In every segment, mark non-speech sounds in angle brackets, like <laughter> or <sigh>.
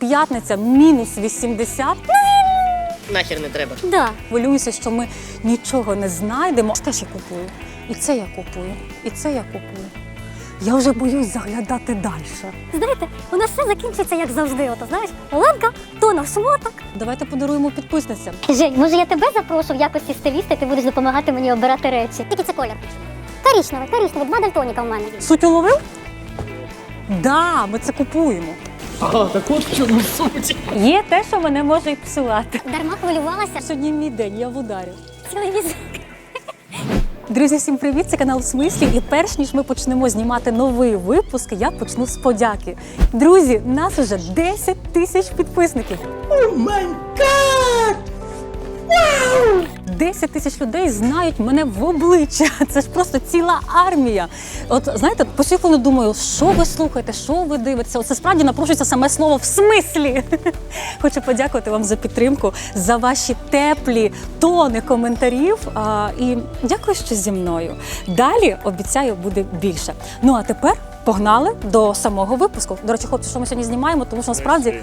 п'ятниця мінус 80. Нахер не треба. Да. Хвилююся, що ми нічого не знайдемо. Це ж я купую. І це я купую. І це я купую. Я вже боюсь заглядати далі. Знаєте, у нас все закінчиться як завжди. Ото знаєш, Оленка, тонов шмоток. Давайте подаруємо підписницям. Жень, може я тебе запрошу в якості стиліста, і ти будеш допомагати мені обирати речі. Який це колір? Коричневий, коричневий, два дальтоніка в мене. Суть уловив? Да, ми це купуємо. А, так от в чому суть. Є те, що мене може і псувати. Дарма хвилювалася. Сьогодні мій день, я в ударі. Телевізор. Друзі, всім привіт! Це канал смислі. І перш ніж ми почнемо знімати новий випуск, я почну з подяки. Друзі, нас уже 10 тисяч підписників. О май гад! 10 тисяч людей знають мене в обличчя. <laughs> Це ж просто ціла армія. От знаєте, постійно думаю, що ви слухаєте, що ви дивитеся. Оце справді напрошується саме слово в смислі. <laughs> Хочу подякувати вам за підтримку, за ваші теплі тони коментарів. А, і дякую, що зі мною. Далі обіцяю буде більше. Ну а тепер погнали до самого випуску. До речі, хлопці, що ми сьогодні знімаємо, тому що насправді.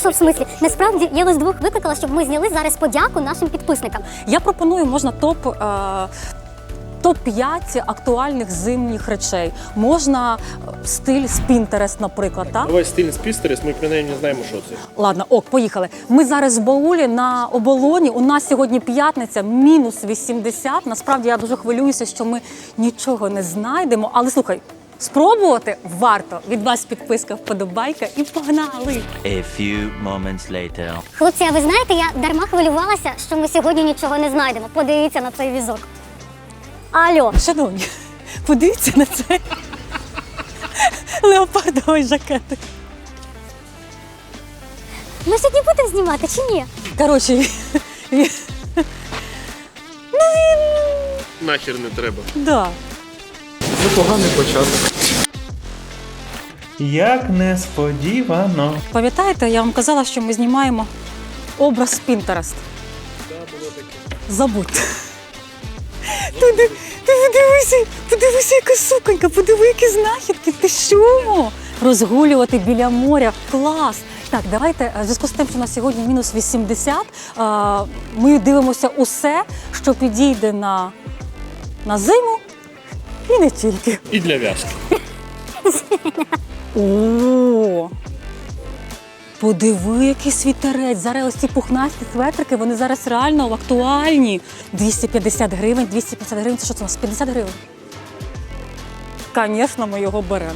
Що в смислі? Насправді я вас двох викликала, щоб ми зняли зараз подяку нашим підписникам. Я пропоную, можна топ. Е- Топ-5 актуальних зимніх речей. Можна е, стиль з Pinterest, наприклад. Так? Давай стиль з Пістерес, ми принаймні знаємо, що це. Ладно, ок, поїхали. Ми зараз в Баулі на оболоні. У нас сьогодні п'ятниця, мінус 80. Насправді я дуже хвилююся, що ми нічого не знайдемо. Але слухай, спробувати варто. Від вас підписка, вподобайка і погнали! A few moments later. Хлопці, а ви знаєте, я дарма хвилювалася, що ми сьогодні нічого не знайдемо. Подивіться на цей візок. Алло, Шановні, подивіться на це. Леопардовий жакет. ми сьогодні будемо знімати чи ні? Коротше, він- він- Нахер не треба. да. Це поганий початок. Як несподівано. Пам'ятаєте, я вам казала, що ми знімаємо образ Pinterest? Забудьте. Ти, ти, ти подивися, подивися, яка суконька, подиви, які знахідки. Ти що? Розгулювати біля моря. Клас! Так, давайте е, в зв'язку з тим, що на сьогодні мінус 80, е, ми дивимося усе, що підійде на, на зиму і не тільки. І для в'язки. О! Подиви, який світерець. Зараз ось ці пухнасті светрики, вони зараз реально актуальні. 250 гривень, 250 гривень. Це що це у нас? 50 гривень. Звісно, ми його беремо.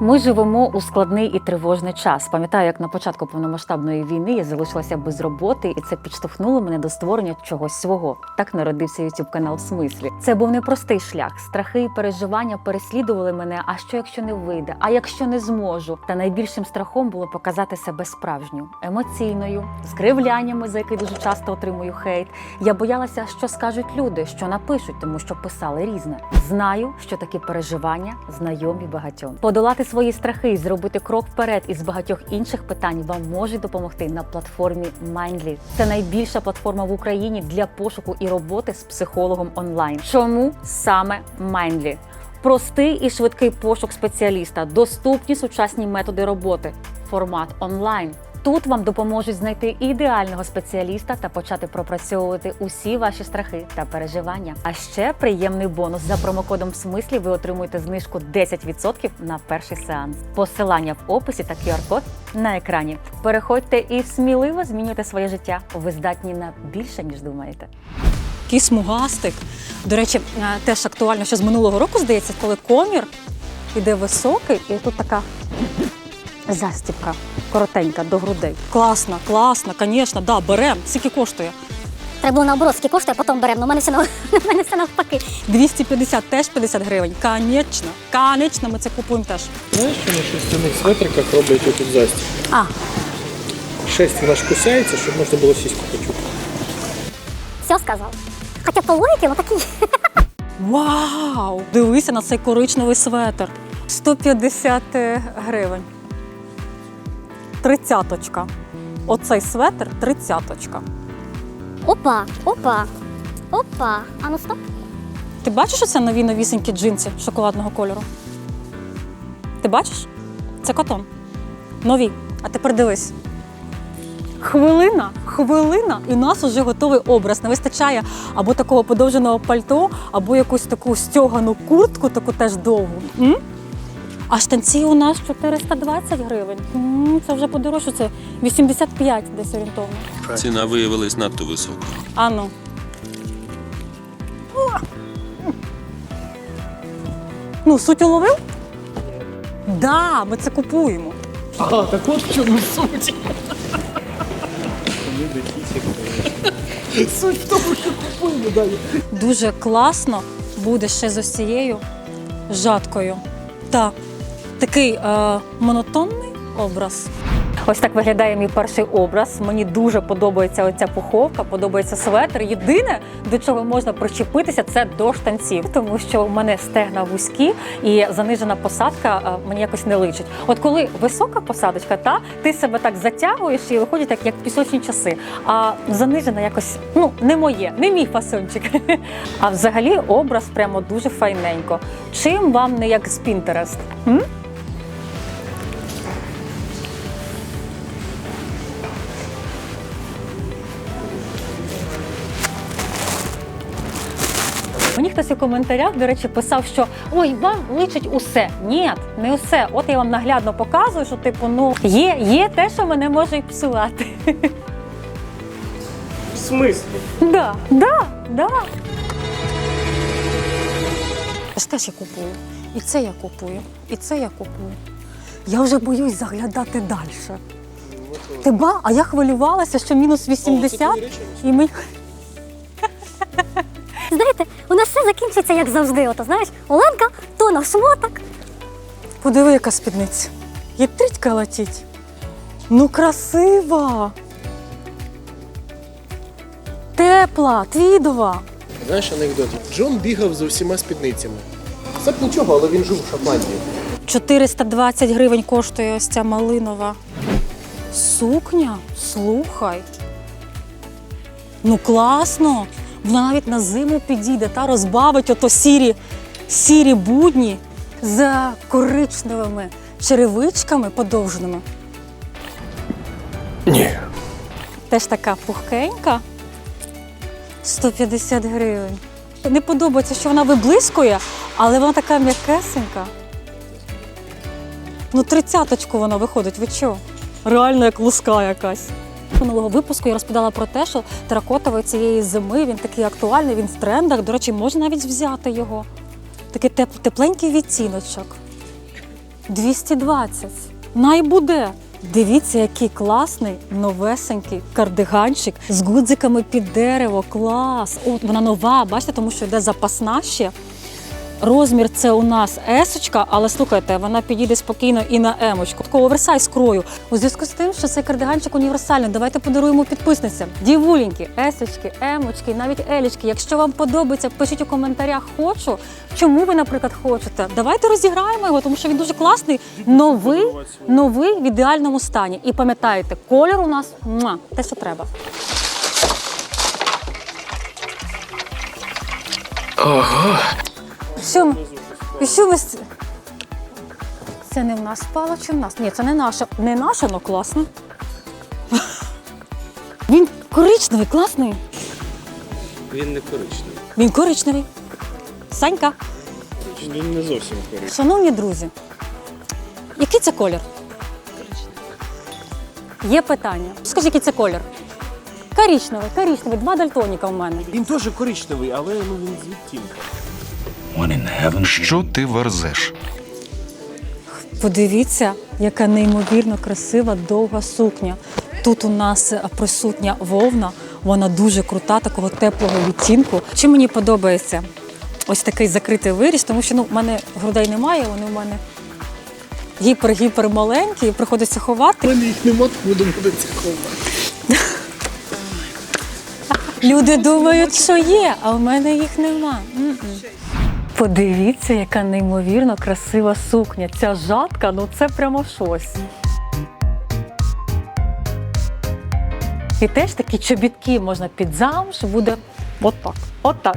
Ми живемо у складний і тривожний час. Пам'ятаю, як на початку повномасштабної війни я залишилася без роботи, і це підштовхнуло мене до створення чогось свого. Так народився youtube канал в смислі. Це був непростий шлях. Страхи і переживання переслідували мене. А що якщо не вийде? А якщо не зможу? Та найбільшим страхом було показати себе справжню, емоційною, з кривляннями, за які дуже часто отримую хейт. Я боялася, що скажуть люди, що напишуть, тому що писали різне. Знаю, що такі переживання знайомі багатьом. Подолати свої страхи і зробити крок вперед із багатьох інших питань вам можуть допомогти на платформі Mindly. Це найбільша платформа в Україні для пошуку і роботи з психологом онлайн. Чому саме Mindly? Простий і швидкий пошук спеціаліста, доступні сучасні методи роботи, формат онлайн. Тут вам допоможуть знайти ідеального спеціаліста та почати пропрацьовувати усі ваші страхи та переживання. А ще приємний бонус за промокодом в смислі ви отримуєте знижку 10% на перший сеанс. Посилання в описі та QR-код на екрані. Переходьте і сміливо змінюйте своє життя. Ви здатні на більше ніж думаєте. Такий смугастик. До речі, е, теж актуально, що з минулого року здається, коли комір іде високий, і тут така застібка коротенька до грудей. Класно, класно, звісно, да, берем. Скільки коштує? Треба було наоборот, скільки коштує, потім беремо. Ну, у мене все нав- <laughs> у мене все навпаки. 250 теж 50 гривень. Конечно, конечно, ми це купуємо теж. Знаєш, що на шерстяних светриках роблять отут застіб? А, Шерсть вона ж кусається, щоб можна було сіську почути. Все сказав. Хоча по логіки, ну такий. <laughs> вау! Дивися на цей коричневий светр. 150 гривень. Тридцяточка. Оцей светр тридцяточка. Опа, опа, опа. А ну стоп. Ти бачиш оце нові новісенькі джинси шоколадного кольору? Ти бачиш? Це котон. Нові. А тепер дивись. Хвилина, хвилина, і у нас уже готовий образ. Не вистачає або такого подовженого пальто, або якусь таку стьогану куртку, таку теж довгу. М? А штанці у нас 420 гривень. М, Це вже подорожче, це 85 десь орієнтовно. Ціна виявилась надто високою. Ану. Ну, суть уловив? Да, ми це купуємо. А, так от в чому суть. Суть в тому, що купуємо далі. Дуже класно буде ще з ось цією жаткою. Так, такий е, монотонний образ. Ось так виглядає мій перший образ. Мені дуже подобається оця пуховка, подобається светр. Єдине, до чого можна причепитися, це до штанців, тому що у мене стегна вузькі і занижена посадка е, мені якось не личить. От коли висока посадочка, та ти себе так затягуєш і виходить так, як в пісочні часи. А занижена якось ну не моє, не мій фасончик. <laughs> А взагалі образ прямо дуже файненько. Чим вам не як з Pinterest? Хтось у коментарях, до речі, писав, що ой, вам личить усе. Ні, не усе. От я вам наглядно показую, що типу, ну є, є те, що мене може і псувати. В смислі? Да, да, да. Ось теж я купую. І це я купую, і це я купую. Я вже боюсь заглядати далі. Ти ба, а я хвилювалася, що мінус 80 і ми. <laughs> Знаєте, у нас все закінчиться як завжди. Ото знаєш, Оленка, то на шмоток. Подиви, яка спідниця. Єтрітька летить. Ну, красива. Тепла, твідова. Знаєш анекдот? Джон бігав за всіма спідницями. Це б нічого, але він жив у Шотландії. 420 гривень коштує ось ця малинова. Сукня? Слухай. Ну класно. Вона навіть на зиму підійде та розбавить ото сірі, сірі будні з коричневими черевичками подовженими. Ні. Теж така пухкенька. 150 гривень. Не подобається, що вона виблискує, але вона така м'якесенька. Ну, тридцяточку вона виходить, ви чого? Реально як луска якась. Минулого випуску я розповідала про те, що теракотовий цієї зими він такий актуальний, він в трендах. До речі, можна навіть взяти його. Такий теп- тепленький відтіночок. 220. Най буде. Дивіться, який класний новесенький кардиганчик з гудзиками під дерево. Клас! От вона нова, бачите, тому що йде запасна ще. Розмір це у нас есочка, але слухайте, вона підійде спокійно і на емочку. Такого оверсайз крою. У зв'язку з тим, що цей кардиганчик універсальний, давайте подаруємо підписницям. Дівуліньки, есочки, емочки, навіть елічки. Якщо вам подобається, пишіть у коментарях хочу. Чому ви, наприклад, хочете? Давайте розіграємо його, тому що він дуже класний, новий, новий в ідеальному стані. І пам'ятайте, колір у нас муа, те, що треба. Що ми? І що ми? з- Це не в нас впало чи в нас? Ні, це не наше. Не наше, але класно. <laughs> Він коричневий, класний. Він не коричневий. Він коричневий. Санька. Він не зовсім корисний. Шановні друзі, який це колір? Є питання. Скажи, який це колір? Коричневий, коричневий, два дальтоніка у мене. Він теж коричневий, але ну він з відтінком. Що ти верзеш? Подивіться, яка неймовірно красива довга сукня. Тут у нас е, присутня вовна, вона дуже крута, такого теплого відтінку. Чим мені подобається ось такий закритий виріс, тому що ну, в мене грудей немає, вони в мене гіпер-гіпер маленькі, і приходиться ховати. У мене їх нема, буду буде цікаво. Люди думають, що є, а в мене їх нема. Подивіться, яка неймовірно красива сукня. Ця жатка, ну це прямо щось. І теж такі чобітки можна під замш, буде отак. Отак.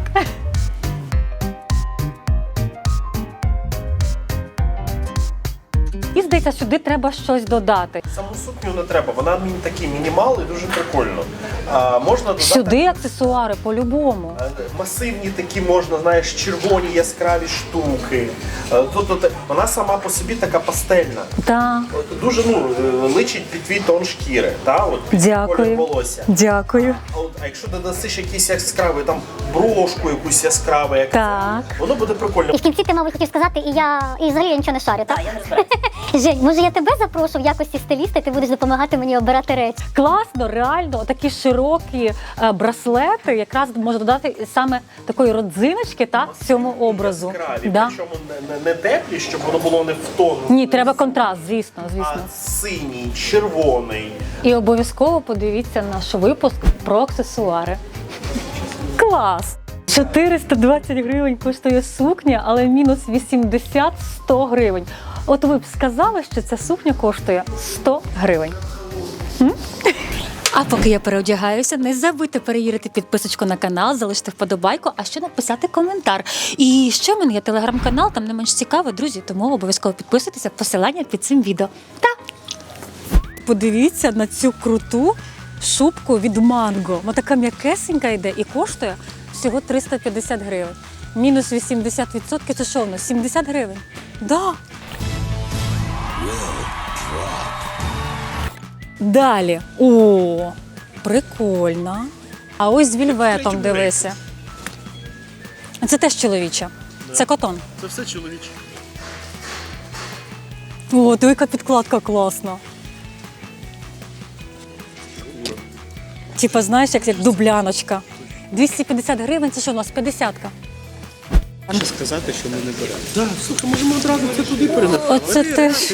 І здається, сюди треба щось додати. Саму сукню не треба, вона мені такий мінімал і дуже прикольно. А, можна додати Сюди аксесуари по-любому. е, масивні такі, можна, знаєш, червоні яскраві штуки. Тут, тут вона сама по собі така пастельна. Так. От Дуже ну, е, личить під твій тон шкіри, та? От, під Дякую. волосся. Дякую. А, от, а якщо додасиш якийсь яскравий, там брошку якусь яскраву, як Так. воно буде прикольно. І в кінці ти, мабуть, хотів сказати, і я і взагалі я нічого не шарю, так? <laughs> Жень, може я тебе запрошу в якості стиліста, і ти будеш допомагати мені обирати речі. Класно, реально, такі широкі е, браслети якраз може додати саме такої родзиночки та цьому образу. Яскраві, Да. причому не, не, не теплі, щоб воно було не в тон. Ні, треба контраст, звісно, А звісно. синій, червоний. І обов'язково подивіться наш випуск про аксесуари. Клас! 420 гривень коштує сукня, але мінус 80 100 гривень. От ви б сказали, що ця сукня коштує 100 гривень. М? А поки я переодягаюся, не забудьте перевірити підписочку на канал, залишити вподобайку, а ще написати коментар. І ще в мене є телеграм-канал, там не менш цікаво, друзі, тому обов'язково підписуйтеся, посилання під цим відео. Та подивіться на цю круту шубку від манго. Вона така м'якесенька йде і коштує всього 350 гривень. Мінус 80% це що в нас? 70 гривень. Да. Далі. О, прикольно. А ось з вільветом дивися. Це теж чоловіче. Це котон. Це все чоловіче. О, диви, яка підкладка класна. Типа, знаєш, як, як дубляночка. 250 гривень, це що у нас 50-ка. Що сказати, що ми не беремо. Так, слухай, можемо одразу це туди перенести. Оце теж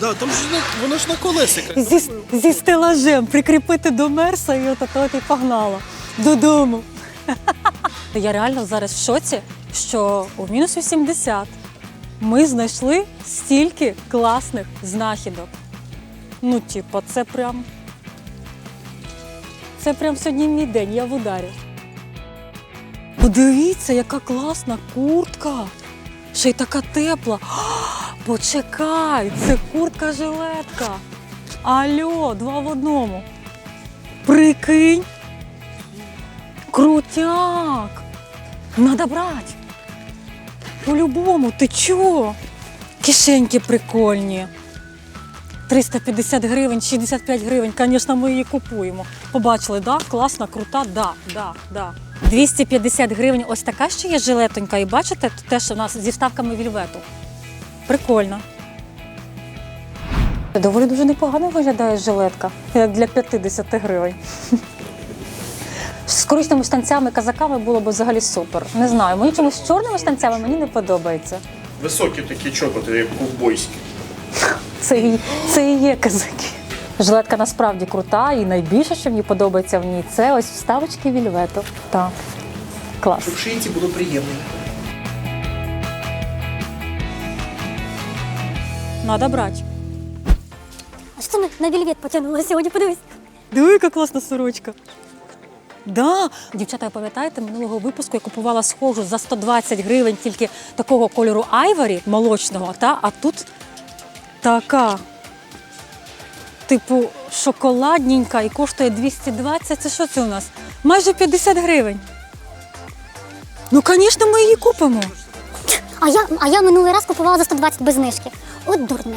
Да, там ж на- воно ж на колесиках. зі, зі стелажем прикріпити до мерса і от от і погнала додому. <laughs> Я реально зараз в шоці, що у мінус 80 ми знайшли стільки класних знахідок. Ну, типа, це прям. Це прям сьогодні мій день, я в ударі. Подивіться, яка класна куртка. Ще й така тепла. Почекай, це куртка-жилетка. Алло, два в одному. Прикинь. Крутяк. Надо брати. По-любому, ти чого? Кишеньки прикольні. 350 гривень, 65 гривень. Звісно, ми її купуємо. Побачили, да? Класна, крута, да, да, да. 250 гривень. Ось така ще є жилетонька. І бачите, тут теж у нас зі вставками вільвету. Прикольно. Доволі дуже непогано виглядає жилетка, як для 50 гривень. З коричневими штанцями, казаками було б взагалі супер. Не знаю, мені чомусь з чорними штанцями мені не подобається. Високі такі чоботи, як ковбойські. Це і, це і є казаки. Жилетка насправді крута, і найбільше, що мені подобається в ній, це ось вставочки вільвету. Так. Клас. Щоб шиїці було приємно. Надо брати. А що це ми на вільвет потягнули сьогодні? Подивись. Диви, яка класна сорочка. Да, дівчата, ви пам'ятаєте, минулого випуску я купувала схожу за 120 гривень тільки такого кольору айварі молочного, та? а тут така, типу, шоколадненька і коштує 220. Це що це у нас? Майже 50 гривень. Ну, звісно, ми її купимо. А я, а я минулий раз купувала за 120 без знижки. От дурне.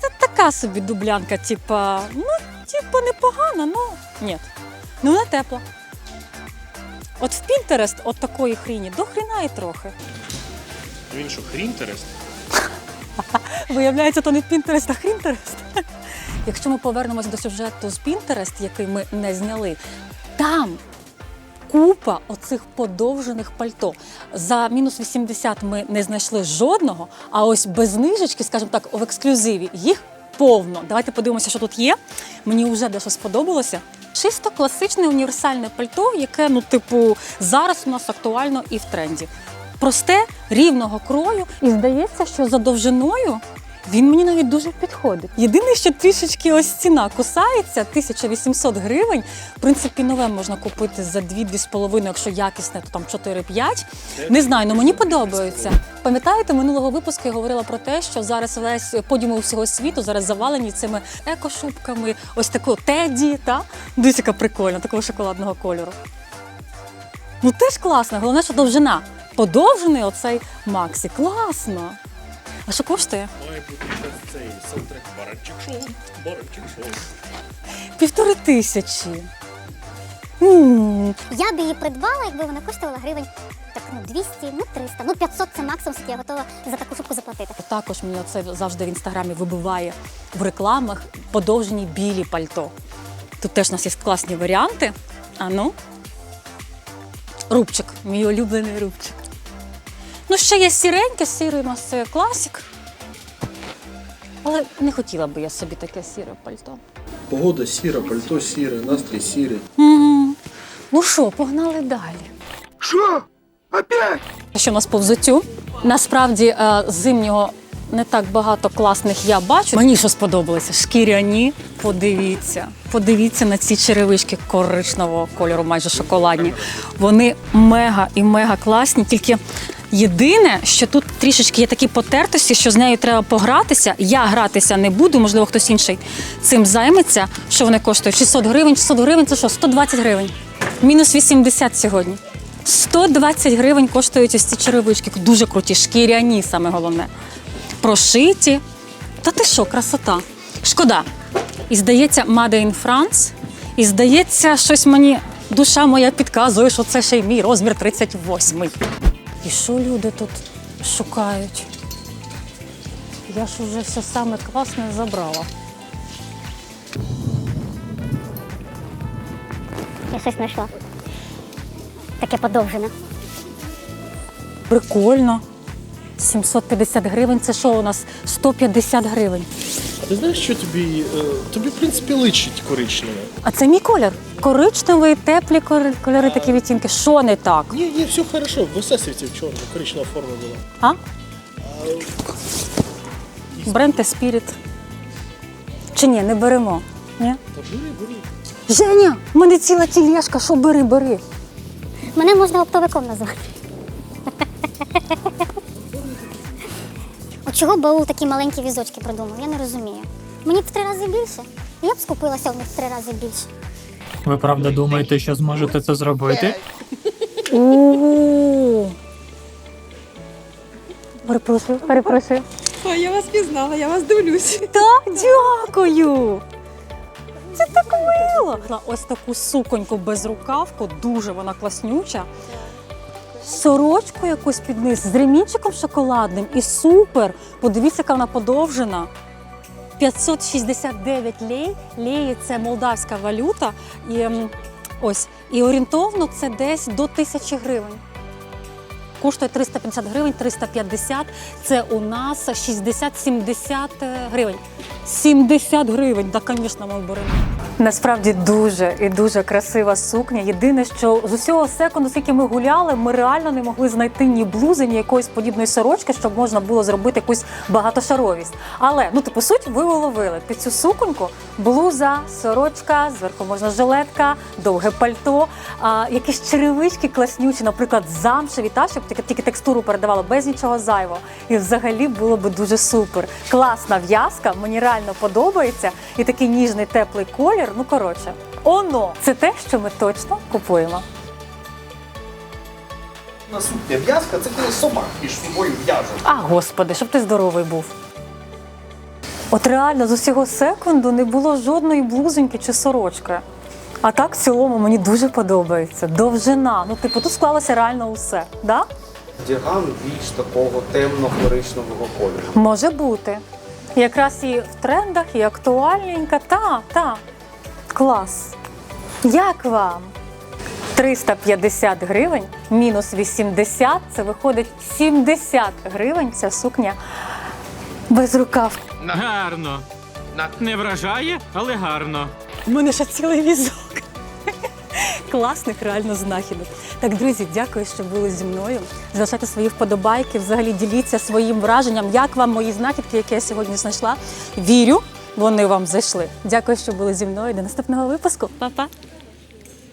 Це така собі дублянка, типа, ну, типа, непогана, ну ні. Ну, вона тепла. От в Pinterest от такої хріні до хріна і трохи. Він що, хрінтерест? <laughs> Виявляється, то не Pinterest, а хрінтерест. <laughs> Якщо ми повернемось до сюжету з Pinterest, який ми не зняли, там купа оцих подовжених пальто. За мінус 80 ми не знайшли жодного, а ось без знижечки, скажімо так, в ексклюзиві їх повно. Давайте подивимося, що тут є. Мені вже дещо сподобалося. Чисто класичне універсальне пальто, яке, ну, типу, зараз у нас актуально і в тренді. Просте, рівного крою. І здається, що за довжиною Він мені навіть дуже підходить. Єдине, що трішечки ось ціна кусається 1800 гривень. В принципі, нове можна купити за 2-2,5, якщо якісне, то там 4-5. Не знаю, але мені подобається. Пам'ятаєте, минулого випуску я говорила про те, що зараз весь подіуми всього світу зараз завалені цими екошубками, ось такого теді, та дивіться, яка прикольна, такого шоколадного кольору. Ну теж класно, головне, що довжина. Подовжений оцей Максі. Класно. А що коштує? Має бути цей саундтрек Баранчик Шоу. Баранчик Шоу. Півтори тисячі. М, Я б її придбала, якби вона коштувала гривень так, ну 200, ну 300, ну 500 це максимум, скільки я готова за таку шубку заплатити. Також мені це завжди в інстаграмі вибиває в рекламах подовжені білі пальто. Тут теж у нас є класні варіанти. А ну. Рубчик, мій улюблений рубчик. Ну, ще є сіреньке, сірий у нас це класик. Але не хотіла би я собі таке сіре пальто. Погода сіра, пальто сіре, настрій сірий. М, Ну що, погнали далі. Що? Опять? Що в нас по взуттю? Насправді е, зимнього не так багато класних я бачу. Мені що сподобалося? Шкіряні. Подивіться, подивіться на ці черевички коричневого кольору, майже шоколадні. Вони мега і мега класні. Тільки єдине, що тут трішечки є такі потертості, що з нею треба погратися. Я гратися не буду, можливо, хтось інший цим займеться. Що вони коштують? 600 гривень, 600 гривень це що? 120 гривень. Мінус 80 сьогодні. 120 гривень коштують ось ці черевички. Дуже круті, шкіряні, саме головне. Прошиті. Та ти що, красота. Шкода. І здається, Made in France. І здається, щось мені душа моя підказує, що це ще й мій розмір 38. І що люди тут шукають? Я ж уже все саме класне забрала. Я щось знайшла. Таке подовжене. Прикольно. 750 гривень це що у нас? 150 гривень. А ти знаєш, що тобі. е, тобі, в принципі, личить коричневе? А це мій колір. Коричневий, теплі кольори, кольори такі відтінки. Що не так? Ні, ні, все хорошо, в есесівці в чорно, коричнева форма була. А? Бренд Spirit. Чи ні, не беремо? Ні? Та бери, бери. Женя, в мене ціла тілешка, що бери, бери. Мене можна оптовиком назвати. <laughs> Чого баул такі маленькі візочки придумав, я не розумію. Мені б в три рази більше. Я б скупилася в них в три рази більше. Ви правда думаєте, що зможете це зробити? Перепрошую, перепрошую. А я вас пізнала, я вас дивлюсь. Так, дякую. Це так мило. Ось таку суконьку без рукавку, дуже вона класнюча. Сорочку якусь під низ з ремінчиком шоколадним і супер. Подивіться, яка вона подовжена. 569 лей. Леї це молдавська валюта. І ем, ось і орієнтовно це десь до тисячі гривень. Коштує 350 гривень, 350. Це у нас 60-70 гривень. 70 гривень, так, звісно, ми беремо. Насправді дуже і дуже красива сукня. Єдине, що з усього секунду, скільки ми гуляли, ми реально не могли знайти ні блузи, ні якоїсь подібної сорочки, щоб можна було зробити якусь багатошаровість. Але ну, типу, суть ви уловили. Під цю суконьку блуза, сорочка, зверху можна жилетка, довге пальто, а, якісь черевички класнючі, наприклад, замшеві, та щоб тільки, тільки текстуру передавало без нічого зайвого. І взагалі було би дуже супер. Класна в'язка, мені реально подобається. І такий ніжний теплий колір. Ну коротше, оно це те, що ми точно купуємо. На в'язка це коли собак між собою в'яжуть. А, господи, щоб ти здоровий був. От реально з усього секунду не було жодної блузоньки чи сорочки. А так в цілому мені дуже подобається. Довжина. Ну, типу, тут склалося реально усе. Да? Діган більш такого темно-коричневого кольору. Може бути. Якраз і в трендах, і актуальненька. Та, та. Клас. Як вам? 350 гривень мінус 80 це виходить 70 гривень ця сукня без рукав. Гарно. Не вражає, але гарно. У мене ще цілий візок. класних реально знахідок. Так, друзі, дякую, що були зі мною. Залишайте свої вподобайки, взагалі діліться своїм враженням, як вам мої знахідки, які я сьогодні знайшла. Вірю, вони вам зайшли. Дякую, що були зі мною. До наступного випуску. Па-па!